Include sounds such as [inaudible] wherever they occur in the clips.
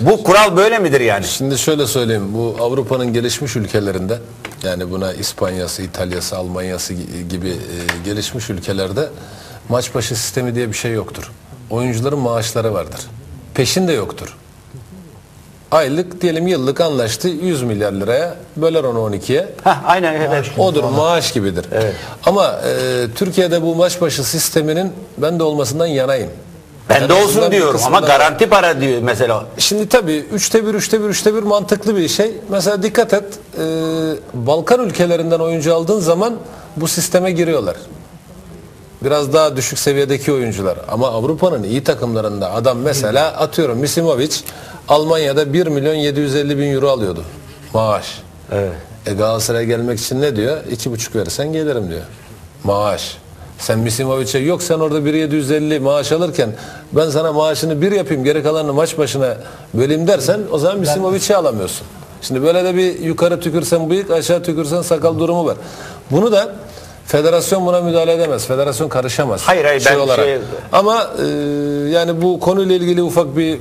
Bu kural böyle midir yani? Şimdi şöyle söyleyeyim. Bu Avrupa'nın gelişmiş ülkelerinde yani buna İspanya'sı, İtalya'sı, Almanya'sı gibi e, gelişmiş ülkelerde maç başı sistemi diye bir şey yoktur. Oyuncuların maaşları vardır. Peşin de yoktur. Aylık diyelim yıllık anlaştı 100 milyar liraya böler onu 12'ye. Heh, aynen evet. Odur maaş gibidir. Ama e, Türkiye'de bu maç başı sisteminin ben de olmasından yanayım. Ben En de olsun diyorum ama garanti para diyor mesela. Şimdi tabii üçte bir, üçte bir, üçte bir mantıklı bir şey. Mesela dikkat et, e, Balkan ülkelerinden oyuncu aldığın zaman bu sisteme giriyorlar. Biraz daha düşük seviyedeki oyuncular. Ama Avrupa'nın iyi takımlarında adam mesela atıyorum Misimovic Almanya'da 1 milyon 750 bin euro alıyordu maaş. Evet. E Galatasaray'a gelmek için ne diyor? İki buçuk verirsen gelirim diyor. Maaş. Sen Misimovic'e yok sen orada 1.750 maaş alırken ben sana maaşını bir yapayım geri kalanını maç başına böleyim dersen o zaman Misimovic'i alamıyorsun. Şimdi böyle de bir yukarı tükürsen bıyık aşağı tükürsen sakal durumu var. Bunu da federasyon buna müdahale edemez. Federasyon karışamaz. Hayır, hayır, şey ben olarak. şey- Ama e, yani bu konuyla ilgili ufak bir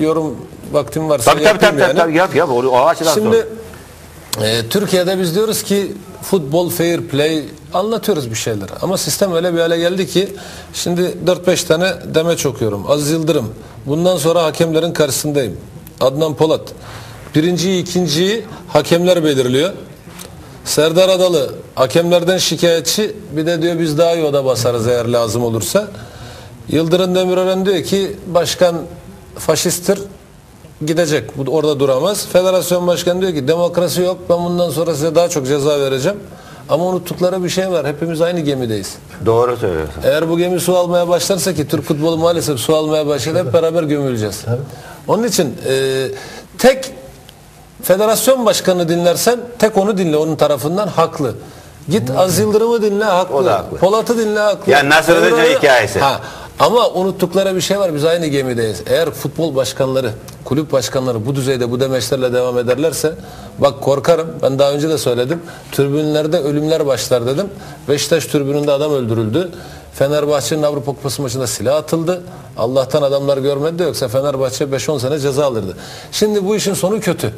yorum vaktim varsa Tabii tabii tabii, tabii, yani. tabii yap yap o, o açıdan Şimdi sonra. e, Türkiye'de biz diyoruz ki futbol fair play anlatıyoruz bir şeyler. Ama sistem öyle bir hale geldi ki şimdi 4-5 tane demeç okuyorum. Aziz Yıldırım. Bundan sonra hakemlerin karşısındayım. Adnan Polat. Birinciyi, ikinciyi hakemler belirliyor. Serdar Adalı hakemlerden şikayetçi bir de diyor biz daha iyi oda basarız eğer lazım olursa. Yıldırım Demirören diyor ki başkan faşisttir gidecek. Orada duramaz. Federasyon başkanı diyor ki demokrasi yok. Ben bundan sonra size daha çok ceza vereceğim. Ama unuttukları bir şey var. Hepimiz aynı gemideyiz. Doğru söylüyorsun. Eğer bu gemi su almaya başlarsa ki Türk futbolu maalesef su almaya başladı hep beraber gömüleceğiz. Onun için e, tek federasyon başkanı dinlersen tek onu dinle onun tarafından haklı. Git Az Yıldırım'ı dinle haklı. O da haklı. Polat'ı dinle haklı. Yani Nasır Hoca hikayesi. Ha, ama unuttukları bir şey var. Biz aynı gemideyiz. Eğer futbol başkanları, kulüp başkanları bu düzeyde bu demeçlerle devam ederlerse bak korkarım. Ben daha önce de söyledim. Tribünlerde ölümler başlar dedim. Beşiktaş tribününde adam öldürüldü. Fenerbahçe'nin Avrupa Kupası maçında silah atıldı. Allah'tan adamlar görmedi de yoksa Fenerbahçe 5-10 sene ceza alırdı. Şimdi bu işin sonu kötü.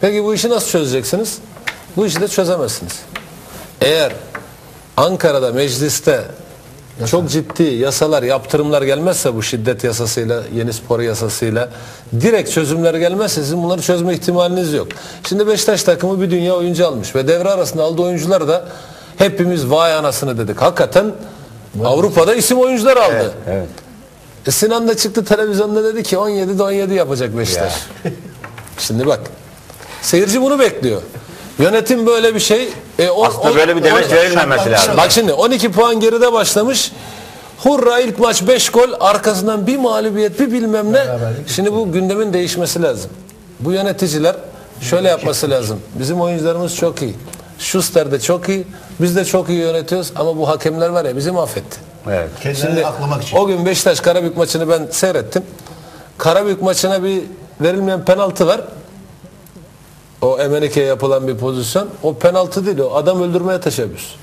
Peki bu işi nasıl çözeceksiniz? Bu işi de çözemezsiniz. Eğer Ankara'da mecliste çok ciddi yasalar, yaptırımlar gelmezse bu şiddet yasasıyla, yeni spor yasasıyla direkt çözümler gelmezse sizin bunları çözme ihtimaliniz yok. Şimdi Beşiktaş takımı bir dünya oyuncu almış ve devre arasında aldığı oyuncular da hepimiz vay anasını dedik. Hakikaten Avrupa'da isim oyuncular aldı. Evet. E Sinan da çıktı televizyonda dedi ki 17'de 17 yapacak Beşiktaş. Şimdi bak. Seyirci bunu bekliyor. Yönetim böyle bir şey. E, o- Aslında o- böyle bir demeç o- verilmemesi lazım. Bak şimdi 12 puan geride başlamış. Hurra ilk maç 5 gol arkasından bir mağlubiyet bir bilmem ne. Şimdi bu gündemin değişmesi lazım. Bu yöneticiler şöyle yapması lazım. Bizim oyuncularımız çok iyi. Schuster de çok iyi. Biz de çok iyi yönetiyoruz ama bu hakemler var ya bizi mahvetti. Evet. Kendilerini aklamak için. O gün Beşiktaş Karabük maçını ben seyrettim. Karabük maçına bir verilmeyen penaltı var. O Emenike'ye yapılan bir pozisyon. O penaltı değil o. Adam öldürmeye teşebbüs.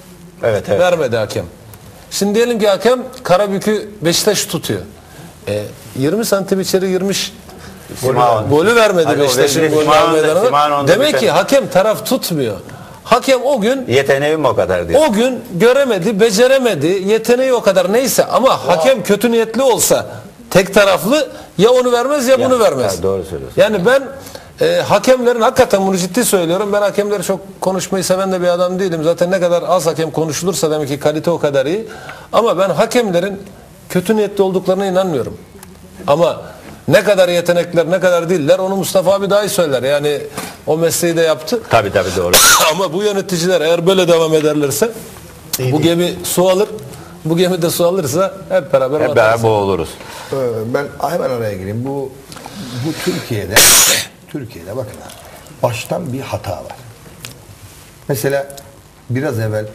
Evet evet. Vermedi hakem. Şimdi diyelim ki hakem Karabük'ü Beşiktaş tutuyor. E, 20 santim içeri girmiş. Simaon. Golü vermedi o Beşiktaş'ın golü bir Demek ki hakem taraf tutmuyor. Hakem o gün Yeteneğim o kadar diyor. o gün göremedi, beceremedi, yeteneği o kadar neyse ama hakem kötü niyetli olsa tek taraflı ya onu vermez ya, bunu vermez. ya doğru söylüyorsun. Yani ben e, hakemlerin hakikaten bunu ciddi söylüyorum. Ben hakemleri çok konuşmayı seven de bir adam değilim. Zaten ne kadar az hakem konuşulursa demek ki kalite o kadar iyi. Ama ben hakemlerin kötü niyetli olduklarına inanmıyorum. Ama ne kadar yetenekler ne kadar değiller onu Mustafa abi daha iyi söyler. Yani o mesleği de yaptı. Tabii tabii doğru. [laughs] Ama bu yöneticiler eğer böyle devam ederlerse bu gemi su alır. Bu gemi de su alırsa hep beraber Hep batarız. beraber boğuluruz. Ee, Ben hemen araya gireyim. Bu bu Türkiye'de [laughs] Türkiye'de bakın abi, baştan bir hata var. Mesela biraz evvel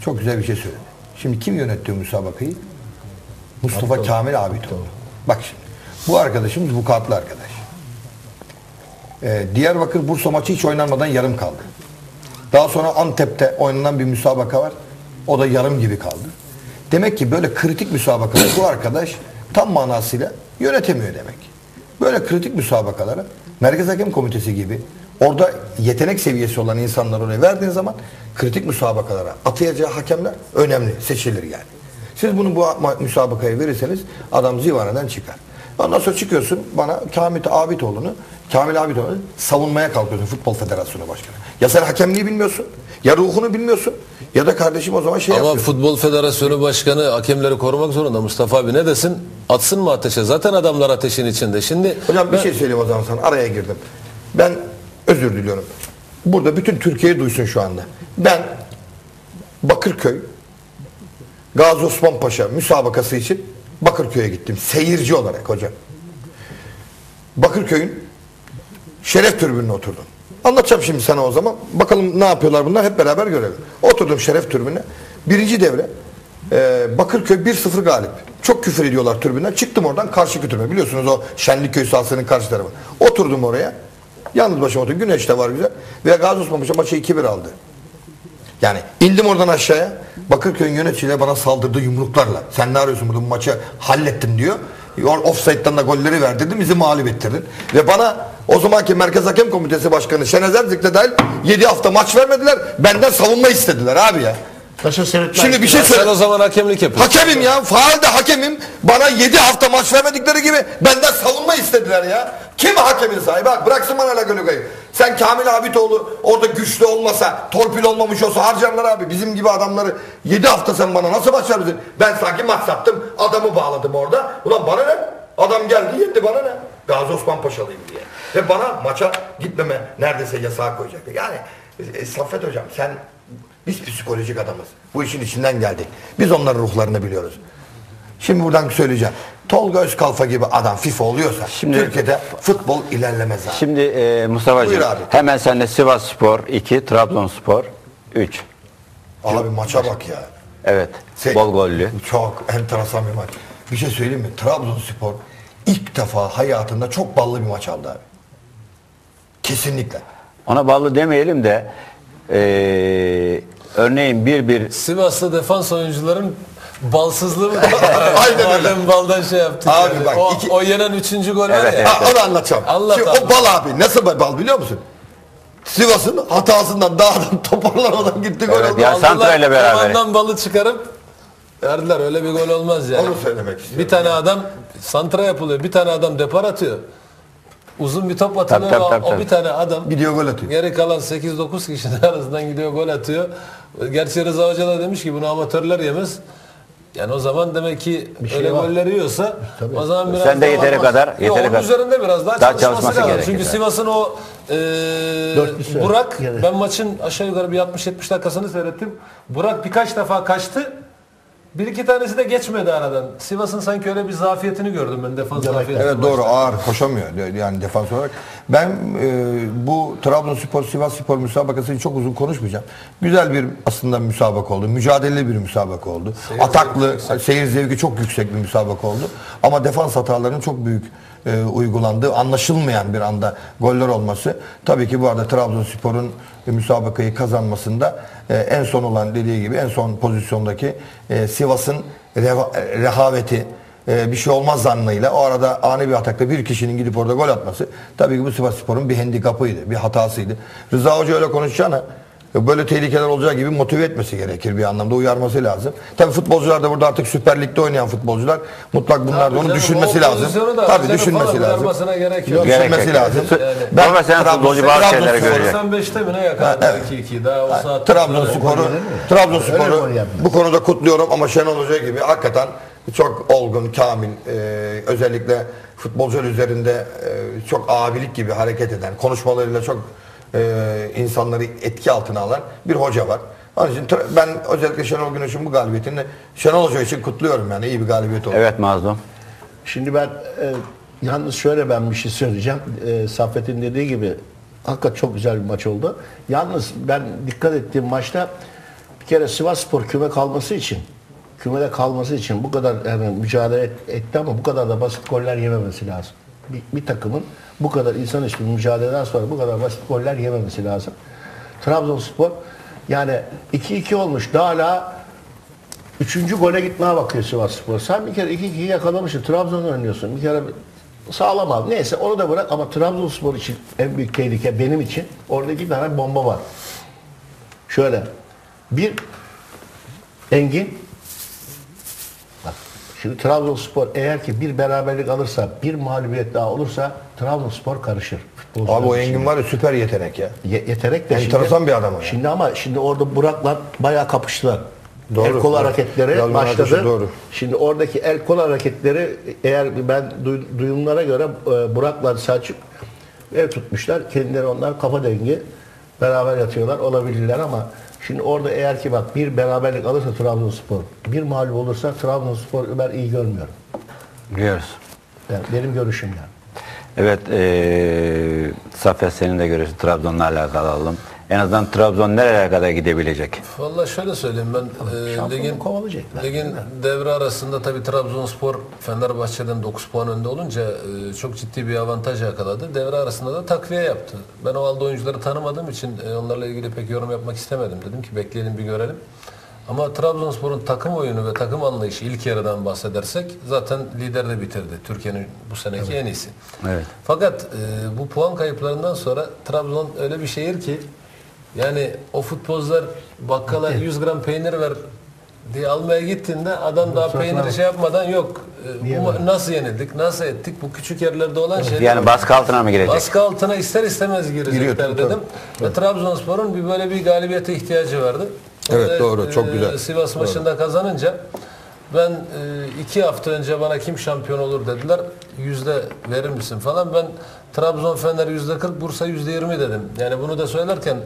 çok güzel bir şey söyledi. Şimdi kim yönetiyor müsabakayı? Mustafa Kamil Abitoğlu. Bak şimdi. Bu arkadaşımız bu katlı arkadaş. Ee, Diyarbakır Bursa maçı hiç oynanmadan yarım kaldı. Daha sonra Antep'te oynanan bir müsabaka var. O da yarım gibi kaldı. Demek ki böyle kritik müsabakaları bu arkadaş tam manasıyla yönetemiyor demek. Böyle kritik müsabakalara Merkez Hakem Komitesi gibi orada yetenek seviyesi olan insanlar oraya verdiğin zaman kritik müsabakalara atayacağı hakemler önemli, seçilir yani. Siz bunu bu müsabakaya verirseniz adam zivaneden çıkar. Ondan sonra çıkıyorsun bana Kamil Abitoğlu'nu Kamil Abitoğlu'nu savunmaya kalkıyorsun Futbol Federasyonu Başkanı. Ya sen hakemliği bilmiyorsun, ya ruhunu bilmiyorsun ya da kardeşim o zaman şey Ama yapıyorsun. Futbol Federasyonu Başkanı hakemleri korumak zorunda. Mustafa abi ne desin? Atsın mı ateşe? Zaten adamlar ateşin içinde. Şimdi Hocam bir ben- şey söyleyeyim o zaman sana araya girdim. Ben özür diliyorum. Burada bütün Türkiye duysun şu anda. Ben Bakırköy Gazi Osman Paşa müsabakası için Bakırköy'e gittim. Seyirci olarak hocam. Bakırköy'ün şeref tribününe oturdum. Anlatacağım şimdi sana o zaman. Bakalım ne yapıyorlar bunlar hep beraber görelim. Oturdum şeref tribününe. Birinci devre e, Bakırköy 1-0 galip. Çok küfür ediyorlar tribünden. Çıktım oradan karşıki tribüne. Biliyorsunuz o Şenlikköy sahasının karşı tarafı. Oturdum oraya. Yalnız başıma oturdum. Güneş de var güzel. Ve Gazi Osman Paşa maçı 2-1 aldı. Yani indim oradan aşağıya. Bakırköy'ün yöneticiyle bana saldırdı yumruklarla. Sen ne arıyorsun burada bu maçı hallettim diyor. Or- Offside'dan da golleri verdirdin bizi mağlup ettirdin. Ve bana o zamanki Merkez Hakem Komitesi Başkanı Şenez Erzik de dahil 7 hafta maç vermediler. Benden savunma istediler abi ya. Taşa. Şimdi bir şey sen söyle. o zaman hakemlik yapıyorsun. Hakemim ya. Faal de hakemim. Bana 7 hafta maç vermedikleri gibi benden savunma istediler ya. Kim hakemin sahibi? Bak bıraksın bana Lagoluga'yı. Sen Kamil Abitoğlu orada güçlü olmasa, torpil olmamış olsa harcarlar abi. Bizim gibi adamları 7 hafta sen bana nasıl maç verdin? Ben sanki maç yaptım. Adamı bağladım orada. Ulan bana ne? Adam geldi yetti bana ne? Gazi Osman Paşalıyım diye. Ve bana maça gitmeme neredeyse yasağı koyacaktı. Yani e, Saffet hocam sen biz psikolojik adamız. Bu işin içinden geldik. Biz onların ruhlarını biliyoruz. Şimdi buradan söyleyeceğim. Tolga Özkalfa gibi adam FIFA oluyorsa Şimdi- Türkiye'de futbol ilerlemez abi. Şimdi e, Mustafa'cığım hemen senle Sivas Spor 2, Trabzonspor 3. Abi maça bak ya. Evet. Şey- Bol gollü. Çok enteresan bir maç. Bir şey söyleyeyim mi? Trabzonspor ilk defa hayatında çok ballı bir maç aldı abi. Kesinlikle. Ona bağlı demeyelim de e, örneğin 1-1 Sivaslı defans oyuncuların balsızlığı mı? [laughs] Aynen öyle. Baldan şey yaptık. Abi yani. bak, o, iki- o yenen üçüncü gol var Evet, ya. evet. Ha, onu anlatacağım. Anlat Şimdi abi. o bal abi nasıl bir bal biliyor musun? Sivas'ın hatasından dağdan [laughs] toparlamadan gitti gol Evet, oldu. ya. Santra ile beraber. Tavandan balı çıkarıp verdiler. Öyle bir gol olmaz yani. Onu söylemek istiyorum. Bir tane adam santra yapılıyor. Bir tane adam depar atıyor. Uzun bir top atılıyor. Tabii, tabii, o- tabii, o tabii. bir tane adam Gidiyor gol atıyor. Geri kalan 8-9 kişinin [laughs] arasından gidiyor gol atıyor. Gerçi Rıza Hoca da demiş ki bunu amatörler yemez. Yani o zaman demek ki şey öyle var. goller yiyorsa o zaman biraz Sen de daha yeteri olmaz. kadar- Yok, yeteri onun kadar. üzerinde biraz daha, Daha çalışması, çalışması lazım. gerekir, Çünkü. Sivas'ın o e. Burak Yani. ben maçın aşağı yukarı bir 60-70 dakikasını seyrettim. Burak birkaç defa kaçtı. Bir iki tanesi de geçmedi aradan. Sivas'ın sanki öyle bir zafiyetini gördüm ben defans zafiyetini. Evet doğru ağır koşamıyor yani defans olarak. Ben e, bu Trabzonspor Sivas Spor müsabakasını çok uzun konuşmayacağım. Güzel bir aslında müsabaka oldu. Mücadeleli bir müsabaka oldu. Ataklı, seyir zevki çok yüksek bir müsabaka oldu. Ama defans hatalarının çok büyük e, uygulandığı, anlaşılmayan bir anda goller olması. Tabii ki bu arada Trabzonspor'un e, müsabakayı kazanmasında e, en son olan dediği gibi en son pozisyondaki e, Sivas'ın rehaveti, e, bir şey olmaz zannıyla o arada ani bir atakta bir kişinin gidip orada gol atması tabii ki bu Sivasspor'un bir handikapıydı, bir hatasıydı. Rıza Hoca öyle konuşacağına böyle tehlikeler olacağı gibi motive etmesi gerekir bir anlamda uyarması lazım. Tabii futbolcular da burada artık Süper Lig'de oynayan futbolcular mutlak bunlar da onu düşünmesi lazım. Tabii düşünmesi lazım. uyarmasına gerek yok. Düşünmesi lazım. Yani. Profesyonel futbolcu bazı şeylere görüyor. 85'te mi ne yakaladı Evet. 2-2 daha o saat. Trabzonspor'u Trabzonspor'u bu konuda kutluyorum ama Şenol Hoca gibi hakikaten çok olgun, kamil, e, özellikle futbolcular üzerinde e, çok abilik gibi hareket eden, konuşmalarıyla çok e, insanları etki altına alan bir hoca var. Onun için ben özellikle Şenol Güneş'in bu galibiyetini Şenol Hoca için kutluyorum yani iyi bir galibiyet oldu. Evet Mazlum. Şimdi ben e, yalnız şöyle ben bir şey söyleyeceğim. E, Saffet'in dediği gibi hakikaten çok güzel bir maç oldu. Yalnız ben dikkat ettiğim maçta bir kere Sivasspor küme kalması için kümede kalması için bu kadar yani mücadele et- etti ama bu kadar da basit goller yememesi lazım. Bir, bir takımın bu kadar insanüstü bir mücadeleden sonra bu kadar basit goller yememesi lazım. Trabzonspor yani 2-2 olmuş. Daha hala Üçüncü gole gitmeye bakıyor Sivas Spor. Sen bir kere 2-2'yi yakalamışsın. Trabzon'u oynuyorsun. Bir kere sağlam abi. Neyse onu da bırak ama Trabzonspor için en büyük tehlike benim için orada iki tane bomba var. Şöyle bir Engin şimdi Trabzonspor eğer ki bir beraberlik alırsa bir mağlubiyet daha olursa Trabzonspor karışır. Futbolcular Abi o. Engin var ya süper yetenek ya. Ye- yeterek de Enteresan bir adam. Şimdi ama şimdi orada Burak'la bayağı kapıştılar. Doğru, el kol doğru. hareketleri Yalman başladı. doğru. Şimdi oradaki el kol hareketleri eğer ben duy- duyumlara göre e, Burak'la Selçuk ev tutmuşlar. Kendileri onlar kafa dengi beraber yatıyorlar olabilirler ama şimdi orada eğer ki bak bir beraberlik alırsa Trabzonspor bir mağlup olursa Trabzonspor ben iyi görmüyorum. Biliyoruz. Yani benim görüşüm yani. Evet, eee Saffet senin de görüşün Trabzon'la alakalı alalım. En azından Trabzon nereye kadar gidebilecek? Vallahi şöyle söyleyeyim ben e, ligin ligin devre arasında tabii Trabzonspor Fenerbahçe'den 9 puan önde olunca e, çok ciddi bir avantaj yakaladı. Devre arasında da takviye yaptı. Ben o aldığı oyuncuları tanımadığım için e, onlarla ilgili pek yorum yapmak istemedim. Dedim ki bekleyelim bir görelim. Ama Trabzonspor'un takım oyunu ve takım anlayışı ilk yarıdan bahsedersek zaten lider de bitirdi. Türkiye'nin bu seneki en iyisi. Evet. Fakat e, bu puan kayıplarından sonra Trabzon öyle bir şehir ki yani o futbolcular bakkala 100 gram peynir ver diye almaya gittiğinde adam daha peyniri şey yapmadan yok. e, bu ma- nasıl yenildik, nasıl ettik bu küçük yerlerde olan şeyler. Yani baskı altına mı girecek? Baskı altına ister istemez Giriyor, girecekler tabii, dedim. Ve Trabzonspor'un bir böyle bir galibiyete ihtiyacı vardı. O Evet, da, doğru, çok güzel. Sivas maçında kazanınca ben e, iki hafta önce bana kim şampiyon olur dediler. Yüzde verir misin falan. Ben Trabzon Fener yüzde 40, Bursa yüzde 20 dedim. Yani bunu da söylerken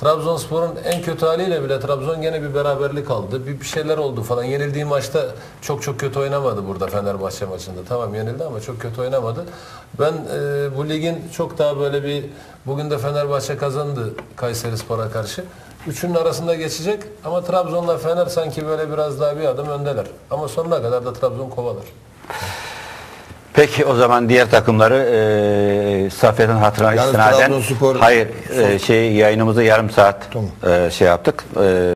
Trabzonspor'un en kötü haliyle bile Trabzon gene bir beraberlik aldı. Bir, bir şeyler oldu falan. Yenildiği maçta çok çok kötü oynamadı burada Fenerbahçe maçında. Tamam yenildi ama çok kötü oynamadı. Ben e, bu ligin çok daha böyle bir bugün de Fenerbahçe kazandı Kayseri Spor'a karşı. Üçünün arasında geçecek ama Trabzon'la Fener sanki böyle biraz daha bir adım öndeler. Ama sonuna kadar da Trabzon kovalar. Peki o zaman diğer takımları eee Saffet'in hatırına Yalnız istinaden Trabzonspor- hayır eee, şey yayınımızı yarım saat Tamam. eee, şey yaptık. Eee